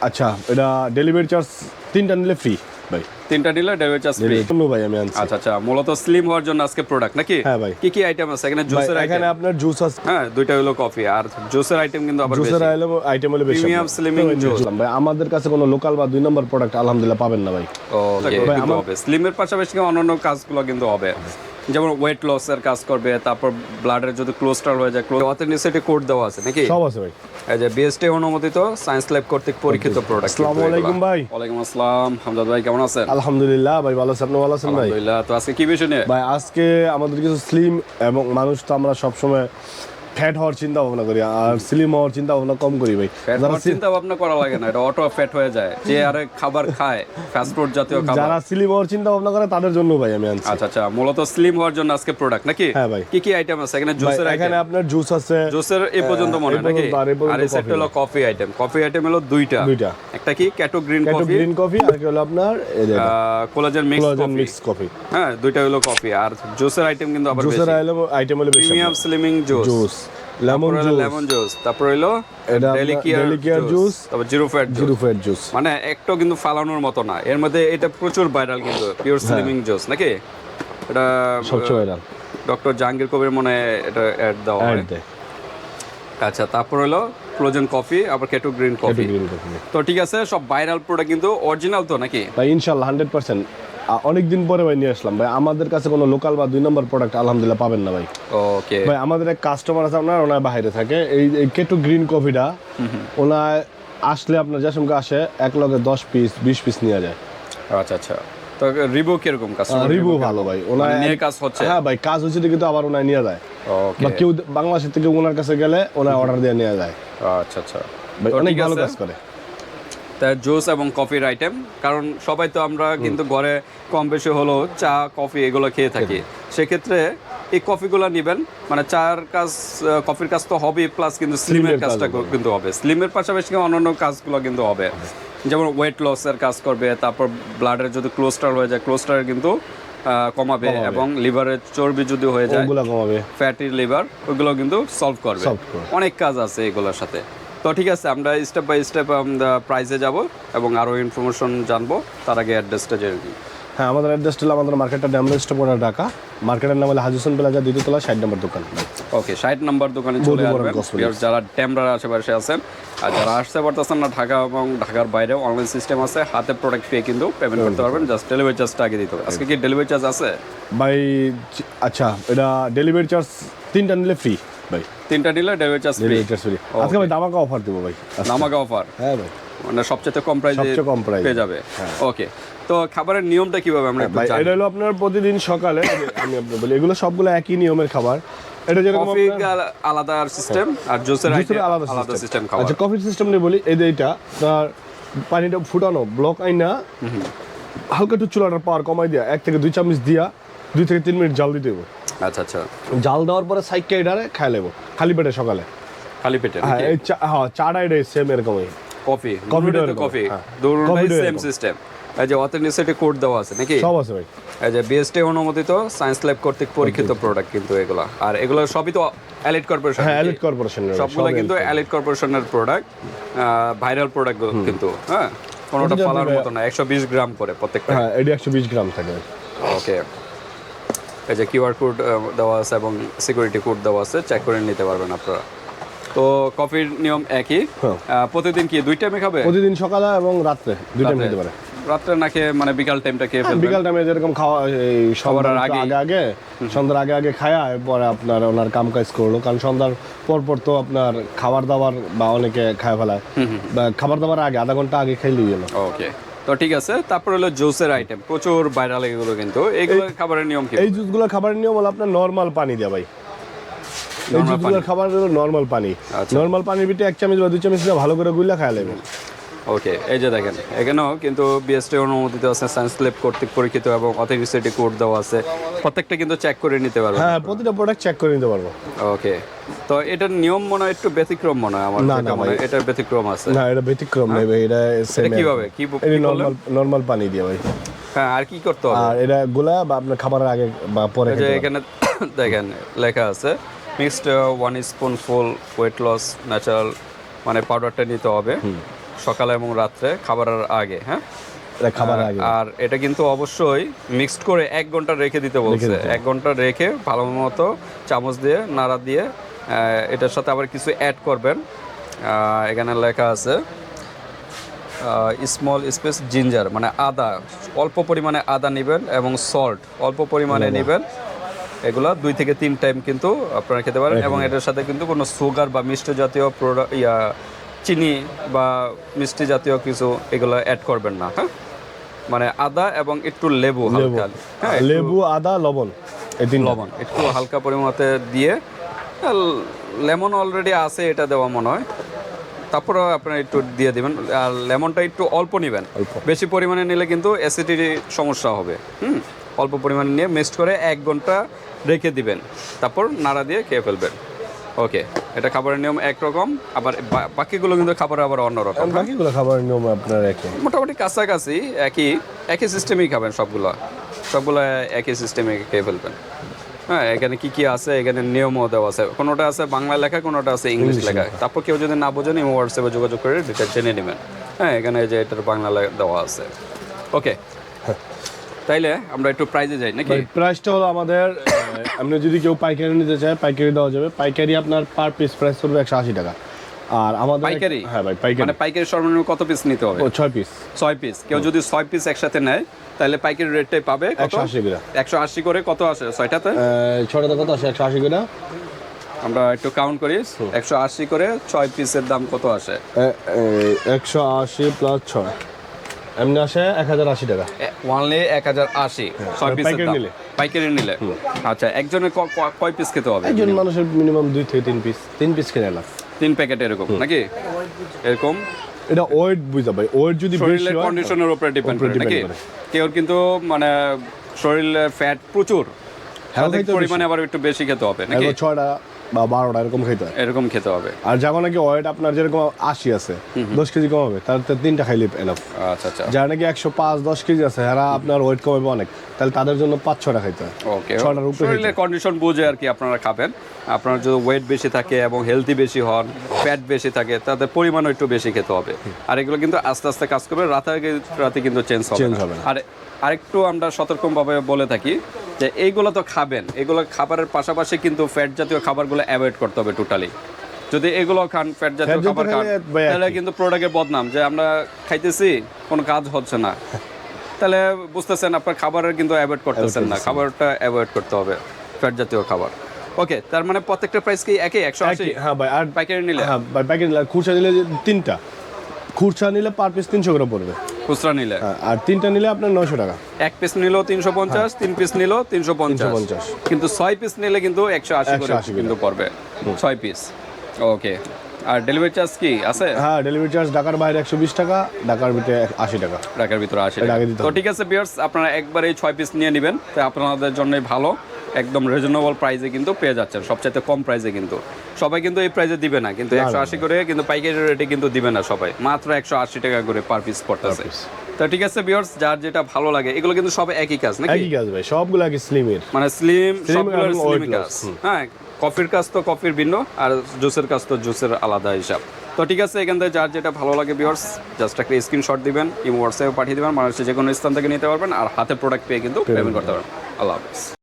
আচ্ছা এটা delivery charge তিনটা নিলে ফ্রি ভাই। তিনটা নিলে ডেলিভারি চার্জ ফ্রি ভাই আমি আনছি। আচ্ছা আচ্ছা মূলত স্লিম হওয়ার জন্য আজকে প্রোডাক্ট নাকি? হ্যাঁ ভাই। কি কি আইটেম আছে? এখানে জুসের এখানে আপনার জুস আছে। হ্যাঁ দুইটা হলো কফি আর জুসের আইটেম কিন্তু আবার জুসের আইটেম আইটেম হলে বেশি আপনার। slimming তো ভাই, আমাদের কাছে কোনো লোকাল বা দুই নম্বর প্রোডাক্ট আলহামদুলিল্লাহ পাবেন না ভাই। ও ভাই, আমার- স্লিমের পাশাপাশি অন্যান্য কাজগুলো কিন্তু হবে। যেমন ওয়েট লসের কাজ করবে তারপর ব্লাডের যদি ক্লোস্টার হয়ে যায় ক্লোজ অথেন্টিসিটি কোড দেওয়া আছে নাকি? সব আছে ভাই। এই যে বিএসটি অনুমোদিত সায়েন্স ল্যাব কর্তৃক পরীক্ষিত প্রোডাক্ট আসসালামু আলাইকুম ভাই। ওয়ালাইকুম আসসালাম। হামদাদ ভাই কেমন আছেন? আলহামদুলিল্লাহ ভাই ভালো আছেন আপনি ভালো আছেন ভাই? আলহামদুলিল্লাহ। তো আজকে কি বিষয় নিয়ে? ভাই আজকে আমাদের কিছু স্লিম এবং মানুষ তো আমরা সবসময় ফ্যাট হওয়ার চিন্তা ভাবনা করি আর স্লিম হওয়ার চিন্তা ভাবনা কম করি ভাই। যারা চিন্তা ভাবনা করা লাগে না এটা অটো ফ্যাট হয়ে যায়। যে আরে খাবার খায় ফাস্ট ফুড জাতীয় খাবার। যারা স্লিম হওয়ার চিন্তা ভাবনা করে তাদের জন্য ভাই আমি আনছি। আচ্ছা আচ্ছা মূলত স্লিম হওয়ার জন্য আজকে প্রোডাক্ট নাকি? হ্যাঁ ভাই। কি কি আইটেম আছে? এখানে জুসের আইটেম এখানে আপনার জুস আছে। জুসের এই পর্যন্ত মনে নাকি? আর এই সেট হলো কফি আইটেম কফি আইটেম হলো দুইটা। দুইটা। একটা কি? Keto green coffee green coffee আর কি হলো আপনার collagen mix collagen coffee mix coffee হ্যাঁ দুইটা হলো কফি আর জুসের আইটেম কিন্তু আবার জুসের আইটেম হলো বেশি premium slimming juice juice lemon juice. Lemon juice তারপর হলো এটা ডেলিকিয়ার জুস তারপর zero fat zero fat juice মানে একটু কিন্তু ফালানোর মতো না। এর মধ্যে এটা প্রচুর ভাইরাল কিন্তু পিওর স্লিমিং জুস নাকি? এটা সবচেয়ে ভাইরাল ডক্টর জাহাঙ্গীর কবির মনে এটা অ্যাড দেওয়া হয়। আচ্ছা তারপর হলো ফ্রোজেন কফি আবার কেটো গ্রিন কফি তো ঠিক আছে সব ভাইরাল প্রোডাক্ট কিন্তু অরিজিনাল তো নাকি? ভাই ইনশাল্লাহ হান্ড্রেড পার্সেন্ট অনেকদিন পরে ভাই নিয়ে আসলাম। ভাই আমাদের কাছে কোনো লোকাল বা দুই নম্বর প্রোডাক্ট আলহামদুলিল্লাহ পাবেন না ভাই। ওকে ভাই আমাদের এক কাস্টমার আছে আপনার ওনার বাইরে থাকে। এই কেটু গ্রিন কফিটা ওনার আসলে আপনার যে সঙ্গে আসে এক লগে দশ পিস বিশ পিস নিয়ে যায়। আচ্ছা আচ্ছা। তো রিভিউ কীরকম কাস্টমার রিভিউ ভালো ভাই। ওনার মানে নিয়ে কাজ হচ্ছে? হ্যাঁ ভাই কাজ হচ্ছে কিন্তু আবার ওনার নিয়ে যায়। ওকে বা কেউ বাংলাদেশের থেকে ওনার কাছে গেলে ওনার অর্ডার দিয়ে নিয়ে যায়। আচ্ছা আচ্ছা। ভাই অনেক ভালো কাজ করে। তা জুস এবং কফির আইটেম কারণ সবাই তো আমরা কিন্তু ঘরে কম বেশি হলো চা কফি এগুলো খেয়ে থাকি। সেক্ষেত্রে এই কফিগুলো নেবেন মানে চার কাজ কফির কাজ তো হবে প্লাস কিন্তু স্লিমের কাজটা কিন্তু হবে। স্লিমের পাশাপাশি অন্যান্য কাজগুলো কিন্তু হবে। যেমন ওয়েট লসের কাজ করবে তারপর ব্লাডের যদি ক্লোস্টার হয়ে যায় ক্লোস্টার কিন্তু কমাবে এবং লিভারের চর্বি যদি হয়ে যায় ফ্যাটি লিভার ওগুলো কিন্তু সলভ করবে। অনেক কাজ আছে এগুলোর সাথে। তো ঠিক আছে আমরা স্টেপ বাই স্টেপ আমরা প্রাইজে যাব এবং আরও ইনফরমেশন জানব। তার আগে অ্যাড্রেসটা জেনে নিই। হ্যাঁ আমাদের অ্যাড্রেসটা হলো আমাদের মার্কেটটা ড্যামরেজ স্টপ ঢাকা মার্কেটের নাম হলো হাজুসন প্লাজা দ্বিতীয়তলা ষাট নম্বর দোকান। ওকে ষাট নাম্বার দোকানে চলে আসবেন। যারা ট্যামরার আশেপাশে আছেন আর যারা আসতে পারতেছেন না ঢাকা এবং ঢাকার বাইরে অনলাইন সিস্টেম আছে। হাতে প্রোডাক্ট পেয়ে কিন্তু পেমেন্ট করতে পারবেন। জাস্ট ডেলিভারি চার্জটা আগে দিতে হবে। আজকে কি ডেলিভারি চার্জ আছে? ভাই আচ্ছা এটা ডেলিভারি চার্জ তিনটা নিলে ফ্রি ভাই। তিনটা নিলে ডেলিভারি চার্জ ফ্রি আজকে ভাই দামাকা অফার দেবো ভাই। নামাকা অফার হ্যাঁ ভাই। মানে সবচেয়ে কম প্রাইসে সবচেয়ে কম price। পেয়ে যাবে? ওকে তো খাবারের নিয়মটা কীভাবে আমরা একটু জানি? এটা হলো আপনার প্রতিদিন সকালে আমি আপনার বলি এগুলো সবগুলো একই নিয়মের খাবার। এটা যেরকম কফি আলাদা সিস্টেম আর জুসের জুসের আলাদা আলাদা সিস্টেম খাবার। আচ্ছা কফির সিস্টেম নিয়ে বলি এই যে তার পানিটা ফুটানো ব্লক আইনা হালকা একটু চুলাটার পাওয়ার কমাই দিয়া এক থেকে দুই চামচ দিয়া দুই থেকে তিন মিনিট জাল দিতে হবে। আচ্ছা আচ্ছা। জাল দেওয়ার পরে এটারে খাই নেব খালি পেটে সকালে। খালি পেটে হ্যাঁ হ্যাঁ চাটা এটাই সেম এরকমই কফি কফি এরকম, কফি। হ্যাঁ। দুটোই কফিটা সেম সিস্টেম এই যে অথেন্টিসিটি কোড দেওয়া আছে নাকি? সব আছে ভাই। এই যে বিএসটি অনুমোদিত সায়েন্স ল্যাব কর্তৃক পরীক্ষিত প্রোডাক্ট কিন্তু এগুলা। আর এগুলো সবই তো এলিট কর্পোরেশন হ্যাঁ এলিট কর্পোরেশনের সবগুলো কিন্তু এলিট কর্পোরেশনের প্রোডাক্ট ভাইরাল প্রোডাক্ট কিন্তু হ্যাঁ? কোনোটা মতো না একশো বিশ গ্রাম করে প্রত্যেকটা। হ্যাঁ এটি একশো বিশ গ্রাম থাকে। ওকে এই যে কিউআর কোড দেওয়া আছে এবং সিকিউরিটি কোড দেওয়া আছে চেক করে নিতে পারবেন আপনারা। তো কফির নিয়ম একই। হ্যাঁ। প্রতিদিন কি দুই টাইমে খাবে প্রতিদিন সকালে এবং রাত্রে দুই টাইম খেতে পারে। রাত্রে না খেয়ে মানে বিকাল টাইমটা খেয়ে ফেলবেন? বিকাল টাইমে যেরকম খাওয়া এই একটু আগেই। আগে। আগে সন্ধ্যার আগে আগে খায়া এরপরে আপনার ওনার কাম কাজ করল। কারণ সন্ধ্যার পর পর তো আপনার খাবার দাবার বা অনেকে খায় ফেলায়। খাবার দাবার আগে আধা ঘণ্টা আগে খাইলেই গেল ওকে তো ঠিক আছে তারপর হলো জুসের আইটেম প্রচুর ভাইরাল এগুলো কিন্তু। এগুলো খাবারের নিয়ম কি? এই জুসগুলো খাবারের নিয়ম হলো আপনার নর্মাল পানি দেওয়া ভাই। এই জুসগুলো খাবার হলো নর্মাল পানি। আচ্ছা। নর্মাল পানির ভিতরে এক চামচ বা দুই চামচ ভালো করে গুলা খাওয়া লাগবে ওকে এই যে দেখেন এখানেও কিন্তু বিএসটি অনুমোদিত আছে সায়েন্স ল্যাব কর্তৃক পরীক্ষিত এবং অথেন্টিসিটি কোড দেওয়া আছে। প্রত্যেকটা কিন্তু চেক করে নিতে পারবেন। হ্যাঁ প্রতিটা প্রোডাক্ট চেক করে নিতে পারব। ওকে তো এটার নিয়ম মনে হয় একটু ব্যতিক্রম মনে হয় আমার না, না মনে হয়। ভাই। এটার ব্যতিক্রম আছে। না এটা ব্যতিক্রম নেই ভাই এটা এটা সেম কীভাবে? কি এটা? নর্মাল নর্মাল পানি দিয়ে ভাই। হ্যাঁ আর কি করতে হবে? আর এটা গোলা বা আপনার খাবারের আগে বা পরে যে এখানে দেখেন লেখা আছে mixed one spoon full weight loss natural মানে পাউডারটা নিতে হবে। সকালে এবং রাত্রে খাবারের আগে হ্যাঁ? খাবার আগে। আর এটা কিন্তু অবশ্যই মিক্সড করে এক ঘণ্টা রেখে দিতে বলছে। এক ঘণ্টা রেখে ভালো মতো চামচ দিয়ে নাড়া দিয়ে এটার সাথে আবার কিছু অ্যাড করবেন। এখানে লেখা আছে স্মল স্পেস জিঞ্জার মানে আদা অল্প পরিমাণে আদা নেবেন এবং সল্ট অল্প পরিমাণে নেবেন। এগুলো দুই থেকে তিন টাইম কিন্তু আপনারা খেতে পারেন এবং এটার সাথে কিন্তু কোনো সুগার বা মিষ্টি জাতীয় প্রোডাক্ট ইয়া চিনি বা মিষ্টি জাতীয় কিছু এগুলো অ্যাড করবেন না হ্যাঁ? মানে আদা এবং একটু লেবু হালকা। হ্যাঁ লেবু আদা লবণ এই তিন লবণ একটু হালকা পরিমাণে দিয়ে লেমন অলরেডি আছে এটা দেওয়া মনে হয়। তারপরে আপনারা একটু দিয়ে দিবেন আর লেমনটা একটু অল্প নেবেন। বেশি পরিমাণে নিলে কিন্তু অ্যাসিডিটি সমস্যা হবে হুম? অল্প পরিমাণে নিয়ে মিক্সড করে এক ঘণ্টা রেখে দিবেন। তারপর নাড়া দিয়ে খেয়ে ফেলবেন। ওকে এটা খাবারের নিয়ম একরকম আবার বাকিগুলো কিন্তু খাবার আবার অন্যরকম বাকিগুলো খাবারের নিয়ম আপনার একই। মোটামুটি কাছাকাছি একই একই সিস্টেমেই খাবেন সবগুলো। সবগুলো একই সিস্টেমে খেয়ে ফেলবেন। হ্যাঁ এখানে কি কি আছে এখানে নিয়মও দেওয়া আছে। কোনোটা আছে বাংলা লেখা কোনোটা আছে ইংলিশ লেখা। তারপর কেউ যদি না বোঝেন ইমো হোয়াটসঅ্যাপে যোগাযোগ করে ডিটেল জেনে নেবেন। হ্যাঁ এখানে যে এটার বাংলা দেওয়া আছে। ওকে তাইলে আমরা একটু প্রাইজে যাই নাকি? প্রাইসটা হলো আমাদের আপনি যদি কেউ পাইকারি নিতে চায় পাইকারি দেওয়া যাবে। পাইকারি আপনার পার পিস প্রাইস করবে একশো আশি টাকা। আর আমাদের পাইকারি? হ্যাঁ ভাই পাইকারি। মানে পাইকারি সর্বনিম্ন কত পিস নিতে হবে? ও ছয় পিস ছয় পিস কেউ যদি ছয় পিস একসাথে নেয় তাহলে পাইকারি রেটটাই পাবে কত? একশো আশি করে। একশো আশি করে কত আসে? ছয়টাতে? ছয়টা কত আসে? একশো আশি করে। আমরা একটু কাউন্ট করি। একশো আশি করে ছয় পিসের দাম কত আসে? একশো আশি প্লাস ছয়। এমনি আসে এক হাজার আশি টাকা। ওয়ানলি এক হাজার আশি ছয় পিসের পাইকারি নিলে? পাইকারি নিলে। আচ্ছা একজনের কয় পিস খেতে হবে? একজন মানুষের মিনিমাম দুই থেকে তিন পিস তিন পিস কিনে এলাম। তিন প্যাকেট এরকম নাকি? এরকম? এটা ওয়েট বুঝা ভাই ওয়েট যদি শরীরের হয় কন্ডিশনের উপরে ডিপেন্ড করে নাকি? কেউ কিন্তু মানে শরীরে ফ্যাট প্রচুর। হ্যাঁ, পরিমাণে আবার একটু বেশি খেতে হবে নাকি? একবার ছয়টা বা বারোটা এরকম হয়। এরকম খেতে হবে। আর যখন নাকি ওয়েট আপনার যেরকম আশি আছে দশ কেজি কম হবে তার তিনটা খাইলে এনাফ আচ্ছা আচ্ছা। যারা নাকি একশো পাঁচ দশ কেজি আছে এরা আপনার ওয়েট কমাবে অনেক তাহলে তাদের জন্য পাঁচ ছটা খাইতে হয়। ওকে ছটার উপরে কন্ডিশন বুঝে আর কি আপনারা খাবেন। আপনার যদি ওয়েট বেশি থাকে এবং হেলদি বেশি হন ফ্যাট বেশি থাকে তাদের পরিমাণও একটু বেশি খেতে হবে। আর এগুলো কিন্তু আস্তে আস্তে কাজ করবে রাতে রাতে কিন্তু চেঞ্জ হবে আর আরেকটু আমরা সতর্কভাবে বলে থাকি যে এইগুলো তো খাবেন। এগুলো খাবারের পাশাপাশি কিন্তু ফ্যাট জাতীয় খাবারগুলো অ্যাভয়েড করতে হবে টোটালি যদি এগুলো খান ফ্যাট জাতীয় খাবার খান। তাহলে কিন্তু প্রোডাক্টের বদনাম। যে আমরা খাইতেছি কোনো কাজ হচ্ছে না। তাহলে বুঝতেছেন আপনার খাবারের কিন্তু অ্যাভয়েড করতেছেন না। খাবারটা অ্যাভয়েড করতে হবে ফ্যাট জাতীয় খাবার। ওকে তার মানে প্রত্যেকটা প্রাইস কি একই? একশো আশি? হ্যাঁ ভাই আর পাইকারি নিলে? হ্যাঁ প্যাকেট নিলে খুচরা নিলে তিনটা। খুচরা নিলে পার পিস তিনশো করে পড়বে। খুচরা নিলে। হ্যাঁ, আর তিনটা নিলে আপনার নয়শো টাকা। এক পিস নিলেও তিনশো পঞ্চাশ তিন পিস নিলেও তিনশো পঞ্চাশ। 350 কিন্তু ছয় পিস নিলে কিন্তু একশো আশি করে কিন্তু পড়বে। ছয় পিস। ওকে। আর ডেলিভারি চার্জ কি? আছে? হ্যাঁ ডেলিভারি চার্জ ঢাকার বাইরে একশো বিশ টাকা ঢাকার ভিতরে আশি টাকা। ঢাকার ভিতরে আগে দিতে তো ঠিক আছে বিয়ার্স আপনারা একবার এই ছয় পিস নিয়ে নেবেন। তো আপনাদের জন্যই ভালো। একদম রিজনেবল প্রাইসে কিন্তু পেয়ে যাচ্ছেন সবচাইতে কম প্রাইসে কিন্তু। সবাই কিন্তু এই প্রাইসে দিবে না কিন্তু একশো আশি করে কিন্তু পাইকারি রেটে কিন্তু দিবে না সবাই। মাত্র একশো আশি টাকা করে পার পিস পড়তেছে। তো ঠিক আছে বিয়ার্স যার যেটা ভালো লাগে এগুলো কিন্তু সব একই কাজ নাকি? একই কাজ ভাই সবগুলো একই স্লিমের মানে স্লিম সবগুলোর স্লিম কাজ। হ্যাঁ কফির কাজ তো কফির ভিন্ন আর জুসের কাজ তো জুসের আলাদা হিসাব। তো ঠিক আছে এখান থেকে যার যেটা ভালো লাগে বিয়ার্স জাস্ট একটা স্ক্রিনশট দিবেন ইমো হোয়াটসঅ্যাপে পাঠিয়ে দিবেন মানুষের যে কোনো স্থান থেকে নিতে পারবেন আর হাতে প্রোডাক্ট পেয়ে কিন্তু পেমেন্ট করতে পারবেন। আল্লাহ হাফিজ।